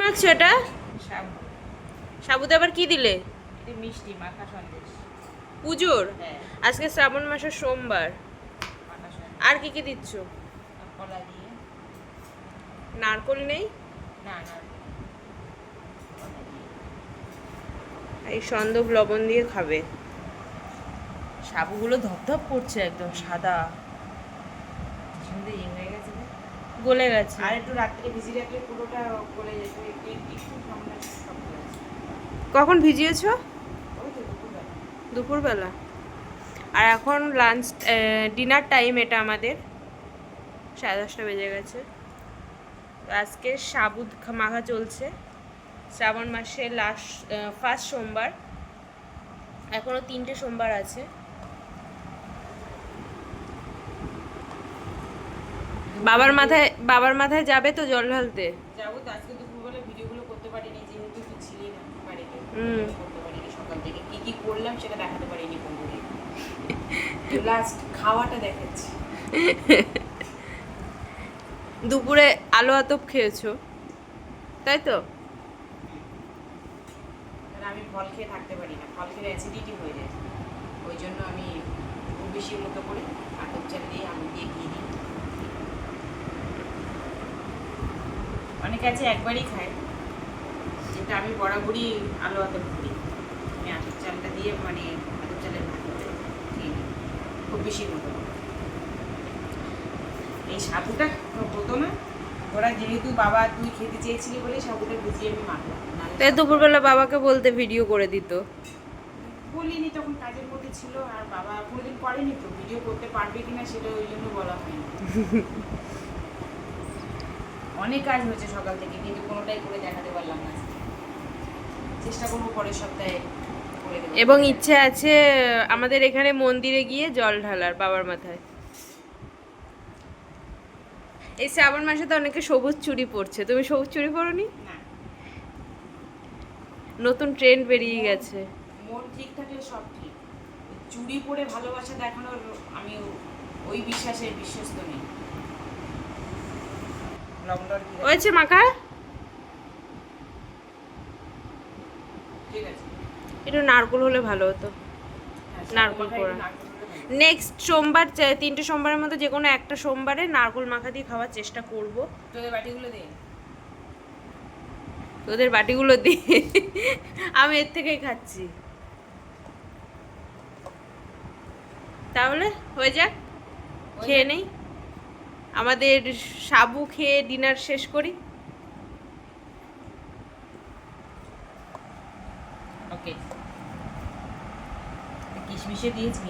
মাখছো এটা সাবু। সাবুতে আবার কি দিলে? মিষ্টি মাখা সন্দেশ। পুজোর? হ্যাঁ। আজকে শ্রাবণ মাসের সোমবার। আর কি কি দিচ্ছ? কলা দিয়ে। নারকল নেই? না না এই সন্দক লবণ দিয়ে খাবে। সাবুগুলো ধপধপ করছে একদম সাদা। ইয়ে হয়ে গেছে? গলে গেছে। আর একটু রাত্রে ভিজিয়ে রাখলে পুরোটা গলে যেত। একটু। কখন ভিজিয়েছো? দুপুরবেলা। আর এখন লাঞ্চ ডিনার টাইম এটা আমাদের। সাড়ে দশটা বেজে গেছে। আজকে সাবুদ মাখা চলছে। শ্রাবণ মাসের লাস্ট ফার্স্ট সোমবার। এখনও তিনটে সোমবার আছে। বাবার মাথায় বাবার মাথায় যাবে তো জল ঢালতে? যাব তো আজকে দুপুরবেলা ভিডিওগুলো করতে পারিনি যেহেতু তুই ছিলি না বাড়িতে হুম। করতে পারিনি সকাল থেকে। কি কি করলাম সেটা দেখাতে পারিনি করে লাস্ট খাওয়াটা দেখাচ্ছি। দুপুরে আলু আতপ খেয়েছো? তাই তো? আমি ফল খেয়ে থাকতে পারি না। ফল খেলে অ্যাসিডিটি হয়ে যায়। ওই জন্য আমি খুব বেশি মতো করে আতপ চাল দিয়ে আলু দিয়ে ঘি দিই আছে একবারই খায়। যেটা আমি বরাবরই আলু আতপ করি। আমি আতপ চালটা দিয়ে মানে আতপ চালের ভাত খেয়ে নিই। খুব বেশি মতো এই সাবুটা হতো না ওরা যেহেতু বাবা তুই খেতে চেয়েছিলি বলে সাবুটা ভিজিয়ে আমি মাখলাম তাই দুপুরবেলা বাবাকে বলতে ভিডিও করে দিত। বলিনি তখন কাজের মধ্যে ছিল আর বাবা কোনোদিন করেনি তো ভিডিও করতে পারবে কিনা সেটা ওই জন্য বলা হয়নি। অনেক কাজ হয়েছে সকাল থেকে কিন্তু কোনোটাই করে দেখাতে পারলাম না। চেষ্টা করব পরের সপ্তাহে এবং ইচ্ছে আছে আমাদের এখানে মন্দিরে গিয়ে জল ঢালার বাবার মাথায়। এই শ্রাবণ মাসে তো অনেকে সবুজ চুরি পরছে। তুমি সবুজ চুরি পরনি? না। নতুন ট্রেন্ড বেরিয়ে গেছে। মন ঠিক থাকলে সব ঠিক। চুরি পরে ভালোবাসা দেখানোর আমি ওই বিশ্বাসের বিশ্বস্ত নেই। হয়েছে মাখা একটু নারকোল হলে ভালো হতো। হ্যাঁ, নারকেল পোড়া। নেক্সট সোমবার তিনটে সোমবারের মধ্যে যে কোনো একটা সোমবারে নারকোল মাখা দিয়ে খাওয়ার চেষ্টা করব। তোদের বাটিগুলো দে। তোদের বাটিগুলো দিয়ে আমি এর থেকেই খাচ্ছি। তাহলে হয়ে যাক। খেয়ে নেই। আমাদের সাবু খেয়ে ডিনার শেষ করি। ওকে কিশমিশে দিয়েছি।